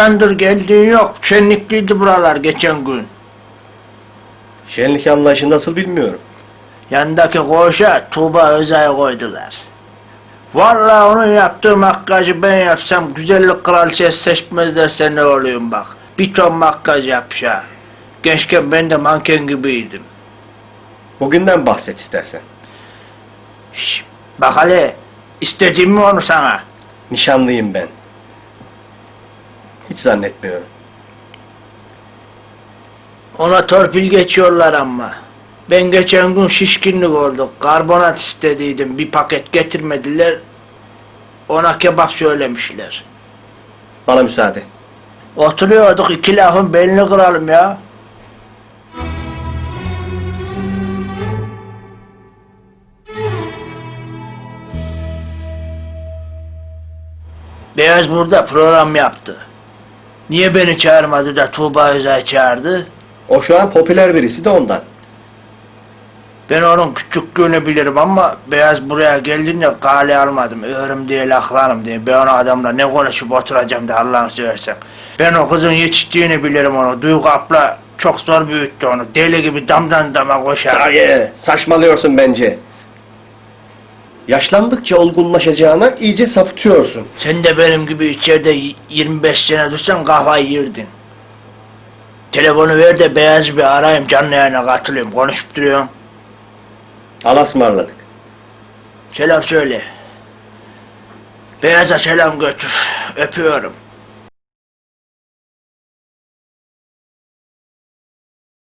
Çoktandır geldiğin yok. Şenlikliydi buralar geçen gün. Şenlik anlayışı nasıl bilmiyorum. Yanındaki koğuşa Tuğba Özay'ı koydular. Vallahi onun yaptığı makyajı ben yapsam güzellik kraliçesi seçmezlerse ne olayım bak. Bir ton makyaj yapışa. Gençken ben de manken gibiydim. Bugünden bahset istersen. Şş, bak hele istediğim mi onu sana? Nişanlıyım ben. Hiç zannetmiyorum. Ona torpil geçiyorlar ama. Ben geçen gün şişkinlik olduk. Karbonat istediydim. Bir paket getirmediler. Ona kebap söylemişler. Bana müsaade. Oturuyorduk iki lafın belini kıralım ya. Beyaz burada program yaptı. Niye beni çağırmadı da Tuğba Özay çağırdı? O şu an popüler birisi de ondan. Ben onun küçüklüğünü bilirim ama Beyaz buraya geldiğinde kale almadım. Öğrim diye laklanım diye. Ben o adamla ne konuşup oturacağım da Allah'ını seversen. Ben o kızın yetiştiğini bilirim onu. Duygu abla çok zor büyüttü onu. Deli gibi damdan dama koşar. Hayır, saçmalıyorsun bence. Yaşlandıkça olgunlaşacağına iyice sapıtıyorsun. Sen de benim gibi içeride y- 25 sene dursan kafayı yerdin. Telefonu ver de Beyaz bir arayayım canlı yayına katılayım. Konuşup duruyorum. Allah'a ısmarladık. Selam söyle. Beyaz'a selam götür. Öpüyorum.